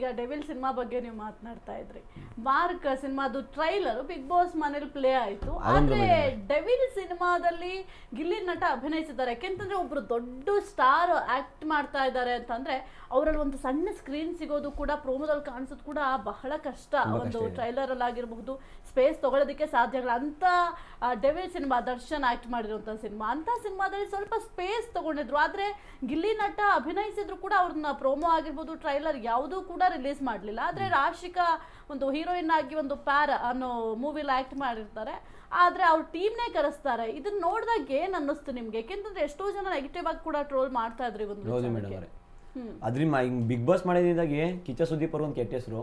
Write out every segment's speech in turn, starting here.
ಈಗ devil cinema ಬಗ್ಗೆ ನೀವು ಮಾತನಾಡ್ತಾ ಇದ್ರಿ. ಮಾರ್ಕ್ ಸಿನಿಮಾದು ಟ್ರೈಲರ್ ಬಿಗ್ ಬಾಸ್ ಮನೇಲಿ ಪ್ಲೇ ಆಯ್ತು. ಆದ್ರೆ ಡೆವಿಲ್ ಸಿನಿಮಾದಲ್ಲಿ ಗಿಲ್ಲಿ ನಟ ಅಭಿನಯಿಸಿದ್ದಾರೆ. ಯಾಕೆಂತಂದ್ರೆ ಒಬ್ರು ದೊಡ್ಡ ಸ್ಟಾರ್ ಆಕ್ಟ್ ಮಾಡ್ತಾ ಇದ್ದಾರೆ ಅಂತಂದ್ರೆ ಅವರಲ್ಲಿ ಒಂದು ಸಣ್ಣ ಸ್ಕ್ರೀನ್ ಸಿಗೋದು ಕೂಡ ಪ್ರೋಮೋದಲ್ಲಿ ಕಾಣಿಸೋದು ಕೂಡ ಬಹಳ ಕಷ್ಟ. ಒಂದು ಟ್ರೈಲರ್ ಅಲ್ಲಿ ಆಗಿರಬಹುದು ಸ್ಪೇಸ್ ತಗೊಳ್ಳೋದಕ್ಕೆ ಸಾಧ್ಯ ಆಗಲ್ಲ ಅಂತ ಡೆವಿಲ್ ಸಿನಿಮಾ ದರ್ಶನ್ ಆಕ್ಟ್ ಮಾಡಿರುವಂತಹ ಸಿನಿಮಾ. ಅಂತ ಸಿನಿಮಾದಲ್ಲಿ ಸ್ವಲ್ಪ ಸ್ಪೇಸ್ ತಗೊಂಡಿದ್ರು. ಆದ್ರೆ ಗಿಲ್ಲಿ ನಟ ಅಭಿನಯಿಸಿದ್ರು ಕೂಡ ಅವ್ರನ್ನ ಪ್ರೋಮೋ ಆಗಿರ್ಬೋದು ಟ್ರೈಲರ್ ಯಾವುದೂ ಕೂಡ ರಿಲೀಸ್ ಮಾಡಲಿಲ್ಲ. ಆದ್ರೆ ರಾಶಿಕಾ ಒಂದು ಹೀರೋಯಿನ್ ಆಗಿ ಒಂದು ಪ್ಯಾರ ಅನ್ನೋ ಮೂವಿಲಿ ಆಕ್ಟ್ ಮಾಡಿರ್ತಾರೆ. ಆದ್ರೆ ಅವ್ರ ಟೀಮ್ನೇ ಕರೆಸ್ತಾರೆ. ಇದನ್ನ ನೋಡಿದಾಗ ಏನು ಅನ್ನಿಸ್ತು ನಿಮಗೆ? ಯಾಕೆಂತಂದ್ರೆ ಎಷ್ಟೋ ಜನ ನೆಗೆಟಿವ್ ಆಗಿ ಕೂಡ ಟ್ರೋಲ್ ಮಾಡ್ತಾ ಇದ್ರಿ ಒಂದು ಮೇಡಮ್ ಅದ್ರಿಂದ ಬಿಗ್ ಬಾಸ್ ಮಾಡಿದಾಗೆ ಕಿಚ್ಚ ಸುದೀಪ್ ಅವರು ಒಂದು ಕೆಟ್ಟ ಹೆಸರು.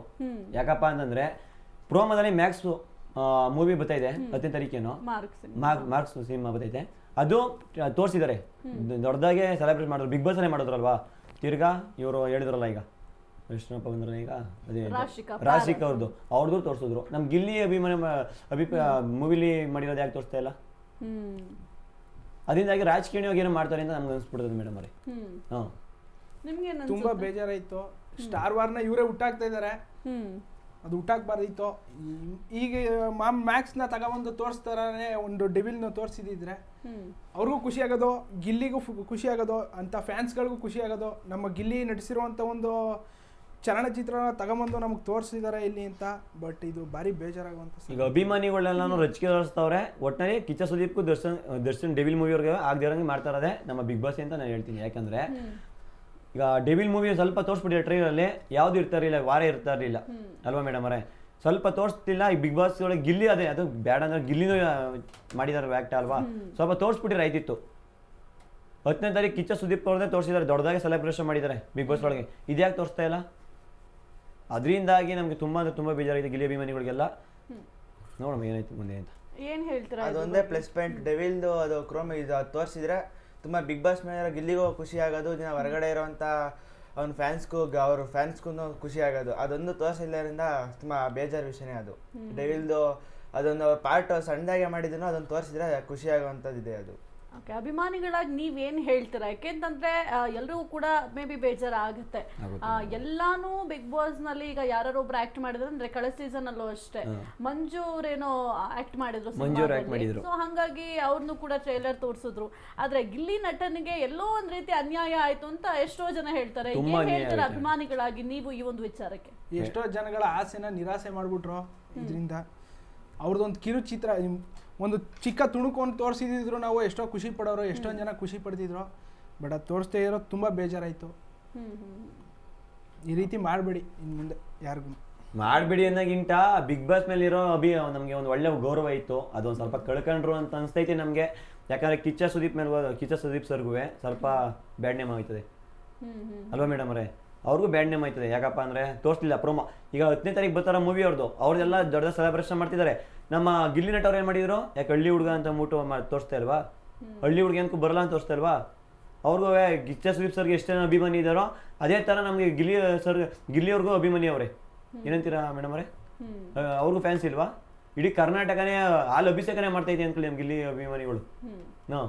ಯಾಕಪ್ಪ ಅಂತಂದ್ರೆ ಪ್ರೋಮದಲ್ಲಿ ಮ್ಯಾಕ್ಸ್ ಮೂವಿ ಬರ್ತಾ ಇದೆ ಹತ್ತನೇ ತಾರೀಕೇನು ಮಾರ್ಕ್ಸ್ ಸಿನಿಮಾ. ಬರ್ತೈತೆ ಅದು ತೋರಿಸಿದ್ದಾರೆ. ದೊಡ್ಡದಾಗೆ ಸೆಲೆಬ್ರೇಟ್ ಮಾಡಿದ್ರು. ಬಿಗ್ ಬಾಸ್ ಅಲ್ಲೇ ಮಾಡಿದ್ರಲ್ವಾ? ತಿರ್ಗಾ ಇವರು ಹೇಳಿದ್ರಲ್ಲ ಈಗ. ಕೃಷ್ಣಪ್ಪ ಬಂದ್ರ ಈಗ ಅದೇ ರಾಶಿಕಾ, ಅವ್ರದ್ದು ಅವ್ರದ್ದು ತೋರಿಸಿದ್ರು. ನಮ್ ಗಿಲ್ಲಿ ಅಭಿಮಾನ ಅಭಿಪ್ರಾಯ ಮೂವಿಲಿ ಮಾಡಿರೋದು ಯಾಕೆ ತೋರಿಸ್ತಾ ಇಲ್ಲ? ಅದರಿಂದಾಗಿ ರಾಜಕೀಯವಾಗಿ ಏನೋ ಮಾಡ್ತಾರೆ ಅಂತ ನಮ್ಗೆ ಅನ್ಸ್ಬಿಡ್ತದೆ ಮೇಡಮ್ ಅವ್ರೆ. ಹ್ಮ್. ಹಾಂ. ನಿಮ್ಗೆ ಏನ್ ತುಂಬಾ ಬೇಜಾರಾಯ್ತು. ಸ್ಟಾರ್ ವಾರ್ನ ಇವರೇ ಹುಟ್ಟಾಕ್ತಾ ಇದಾರೆ. ಹ್ಮ್. ಅದು ಹುಟ್ಟಾಕ್ಬಾರ್ದಿತ್ತು. ಈ- ಈಗ ಮಾಮ್ ಮ್ಯಾಕ್ಸ್ನ ತಗೊಬಂದು ತೋರಿಸ್ತಾರೆ ಒಂದು ಡೆವಿಲ್ನ ತೋರಿಸಿದಿದ್ರೆ ಹ್ಮ್. ಅವ್ರಿಗೂ ಖುಷಿ ಆಗೋದು ಗಿಲ್ಲಿಗೂ ಖುಷಿ ಆಗೋದು ಅಂತ ಫ್ಯಾನ್ಸ್ಗಳಿಗೂ ಖುಷಿ ಆಗೋದು ನಮ್ಮ ಗಿಲ್ಲಿ ನಟಿಸಿರುವಂಥ ಒಂದು ಚಲನಚಿತ್ರನ ತಗೊಂಬಂದು ನಮಗೆ ತೋರಿಸಿದ್ದಾರೆ ಇಲ್ಲಿ ಅಂತ ಬಟ್ ಇದು ಭಾರಿ ಬೇಜಾರಾಗುವಂಥ ಈಗ ಅಭಿಮಾನಿಗಳೆಲ್ಲಾನು ರಚಿಕೆ ತೋರಿಸ್ತವ್ರೆ. ಒಟ್ಟಿನಲ್ಲಿ ಕಿಚ್ಚ ಸುದೀಪ್ಗೂ ದರ್ಶನ್ ದರ್ಶನ್ ಡೆವಿಲ್ ಮೂವಿಯವ್ರಿಗೆ ಆಗ್ದಿರಂಗೆ ಮಾಡ್ತಾ ಇರೋದೇ ನಮ್ಮ ಬಿಗ್ ಬಾಸ್ ಅಂತ ನಾನು ಹೇಳ್ತೀನಿ. ಯಾಕಂದ್ರೆ ಈಗ ಡೆವಿಲ್ ಮೂವಿ ಸ್ವಲ್ಪ ತೋರಿಸ್ಬಿಟ್ಟಿದೆ ಟ್ರೈಲರಲ್ಲಿ, ಯಾವ್ದು ಇರ್ತಾ ಇರಲಿಲ್ಲ, ವಾರ ಇರ್ತಾ ಇರಲಿಲ್ಲ. ಅಲ್ವಾ ಮೇಡಮ್ ಅವರೇ? ಸ್ವಲ್ಪ ತೋರಿಸ್ತಿಲ್ಲ, ಈ ಬಿಗ್ ಬಾಸ್ ಒಳಗೆ ಗಿಲ್ಲಿ ಅದೇ, ಅದು ಬೇಡ ಅಂದ್ರೆ ಗಿಲ್ಲಿನೂ ಮಾಡಿದ್ದಾರೆ ವ್ಯಾಕ್ಟ್ ಅಲ್ವಾ? ಸ್ವಲ್ಪ ತೋರಿಸ್ಬಿಟ್ಟಿರ ಆಯ್ತಿತ್ತು. ಹತ್ತನೇ ತಾರೀಕು ಕಿಚ್ಚ ಸುದೀಪ್ ಅವ್ರದ್ದೇ ತೋರಿಸಿದ್ದಾರೆ ದೊಡ್ಡದಾಗಿ ಸೆಲೆಬ್ರೇಷನ್ ಮಾಡಿದ್ದಾರೆ ಬಿಗ್ ಬಾಸ್ ಒಳಗೆ. ಇದ್ಯಾಕೆ ತೋರಿಸ್ತಾ ಇಲ್ಲ? ಅದರಿಂದಾಗಿ ನಮಗೆ ತುಂಬಾ ಅಂದ್ರೆ ತುಂಬಾ ಬೇಜಾರಾಗಿದೆ ಗಿಲ್ಲಿ ಅಭಿಮಾನಿಗಳಿಗೆಲ್ಲ. ನೋಡೋಣ ಏನಾಯ್ತು ಮುಂದೆ ಅಂತ. ಏನ್ ಹೇಳ್ತೀರಾ ಇದು? ಅದೊಂದೇ ಪ್ಲಸ್ ಪಾಯಿಂಟ್ ಡೆವಿಲ್ದು ಅದು ಕ್ರೋಮ್ ಇದು ತೋರಿಸಿದ್ರೆ ತುಂಬ ಬಿಗ್ ಬಾಸ್ ಮೇಲೆ ಗಿಲ್ಲಿಗೂ ಖುಷಿ ಆಗೋದು ದಿನ ಹೊರಗಡೆ ಇರೋವಂಥ ಅವ್ನ ಫ್ಯಾನ್ಸ್ಗೂ ಅವ್ರ ಫ್ಯಾನ್ಸ್ಗೂ ಖುಷಿ ಆಗೋದು. ಅದೊಂದು ತೋರಿಸಿಲ್ಲರಿಂದ ತುಂಬ ಬೇಜಾರು ವಿಷಯನೇ ಅದು. ಡೆವಿಲ್ದು ಅದೊಂದು ಪಾರ್ಟ್ ಸಣ್ಣದಾಗೆ ಮಾಡಿದ್ರು ಅದನ್ನು ತೋರಿಸಿದ್ರೆ ಖುಷಿ ಆಗುವಂಥದ್ದಿದೆ ಅದು. ಓಕೆ ಅಭಿಮಾನಿಗಳಾಗಿ ನೀವೇನ್ ಹೇಳ್ತೀರಾ? ಯಾಕೆಂತಂದ್ರೆ ಎಲ್ರಿಗೂ ಕೂಡ ಮೇ ಬಿ ಬೇಜಾರ ಆಗುತ್ತೆ. ಆ, ಎಲ್ಲಾನು ಬಿಗ್ ಬಾಸ್ನಲ್ಲಿ ಈಗ ಯಾರು ಒಬ್ರು ಆಕ್ಟ್ ಮಾಡಿದ್ರು ಅಂದ್ರೆ ಕಳೆದ ಸೀಸನ್ ಅಲ್ಲೂ ಅಷ್ಟೇ. ಮಂಜು ಅವ್ರೇನೋ ಆಕ್ಟ್ ಮಾಡಿದ್ರು. ಸೊ ಹಂಗಾಗಿ ಅವ್ರನ್ನು ಕೂಡ ಟ್ರೈಲರ್ ತೋರಿಸಿದ್ರು. ಆದ್ರೆ ಗಿಲ್ಲಿ ನಟನಿಗೆ ಎಲ್ಲೋ ಒಂದ್ ರೀತಿ ಅನ್ಯಾಯ ಆಯ್ತು ಅಂತ ಎಷ್ಟೋ ಜನ ಹೇಳ್ತಾರೆ. ಹೇಳ್ತಾರೆ ಅಭಿಮಾನಿಗಳಾಗಿ ನೀವು ಈ ಒಂದು ವಿಚಾರಕ್ಕೆ? ಎಷ್ಟೋ ಜನಗಳ ಆಸೆನ ನಿರಾಸೆ ಮಾಡ್ಬಿಟ್ರು ಇದರಿಂದ. ಅವ್ರದ್ದೊಂದು ಕಿರುಚಿತ್ರ ಒಂದು ಚಿಕ್ಕ ತುಣುಕೊಂಡು ತೋರಿಸಿದ್ರು ನಾವು ಎಷ್ಟೋ ಖುಷಿ ಪಡೋರು ಎಷ್ಟೊಂದು ಜನ ಖುಷಿ ಪಡ್ತಿದ್ರು ಬಟ್ ಅದು ತೋರಿಸ್ತೇ ಇರೋದು ತುಂಬ ಬೇಜಾರಾಯಿತು. ಈ ರೀತಿ ಮಾಡಬೇಡಿ ಇನ್ನು ಮುಂದೆ ಯಾರಿಗೂ. ಮಾಡಬೇಡಿ ಅನ್ನೋಗಿಂತ ಬಿಗ್ ಬಾಸ್ ಮೇಲೆ ಇರೋ ಅಭಿ ನಮಗೆ ಒಂದು ಒಳ್ಳೆ ಗೌರವ ಇತ್ತು. ಅದೊಂದು ಸ್ವಲ್ಪ ಕಳ್ಕೊಂಡ್ರು ಅಂತ ಅನಿಸ್ತೈತಿ ನಮಗೆ. ಯಾಕಂದ್ರೆ ಕಿಚ್ಚ ಸುದೀಪ್ ಮೇಲೆ ಕಿಚ್ಚ ಸುದೀಪ್ ಸರ್ಗೂ ಸ್ವಲ್ಪ ಬ್ಯಾಡ್ ನೇಮ್ ಆಗ್ತದೆ ಅಲ್ವಾ ಮೇಡಮ್ ಅವರೇ? ಅವ್ರಿಗೂ ಬ್ಯಾಡ್ ನೇಮ್ ಆಯ್ತದೆ. ಯಾಕಪ್ಪ ಅಂದ್ರೆ ತೋರಿಸ್ತಿಲ್ಲ ಪ್ರೋಮೋ ಈಗ ಹತ್ತನೇ ತಾರೀಕು ಬರ್ತಾರ ಮೂವಿ ಅವ್ರದ್ದು ಅವ್ರದ್ದೆಲ್ಲ ದೊಡ್ಡ ಸೆಲೆಬ್ರೇಷನ್ ಮಾಡ್ತಿದ್ದಾರೆ. ನಮ್ಮ ಗಿಲ್ಲಿ ನಟ ಅವ್ರು ಏನು ಮಾಡಿದ್ರು? ಯಾಕೆ ಹಳ್ಳಿ ಹುಡುಗ ಅಂತ ಮೂಟು ತೋರಿಸ್ತಾ ಇಲ್ವಾ? ಹಳ್ಳಿ ಹುಡುಗ ಏನಕ್ಕೂ ಬರಲ್ಲ ಅಂತ ತೋರಿಸ್ತಾ ಇಲ್ವಾ? ಅವ್ರಿಗೂ ಗಿಚ್ಚ ಸುದೀಪ್ ಸರ್ಗೆ ಎಷ್ಟೇ ಜನ ಅಭಿಮಾನಿ ಇದ್ದಾರೋ ಅದೇ ಥರ ನಮಗೆ ಗಿಲ್ಲಿ ಸರ್ ಗಿಲ್ಲಿ ಅವ್ರಿಗೂ ಅಭಿಮಾನಿ ಅವರೇ. ಏನಂತೀರಾ ಮೇಡಮ್ ಅವರೇ? ಅವ್ರಿಗೂ ಫ್ಯಾನ್ಸ್ ಇಲ್ವಾ? ಇಡೀ ಕರ್ನಾಟಕನೇ ಹಾಲು ಅಭಿಷೇಕನೇ ಮಾಡ್ತಾ ಇದೆ ಅಂದ್ಕೊಳ್ಳಿ ನಮ್ಮ ಗಿಲ್ಲಿ ಅಭಿಮಾನಿಗಳು. ನೋ.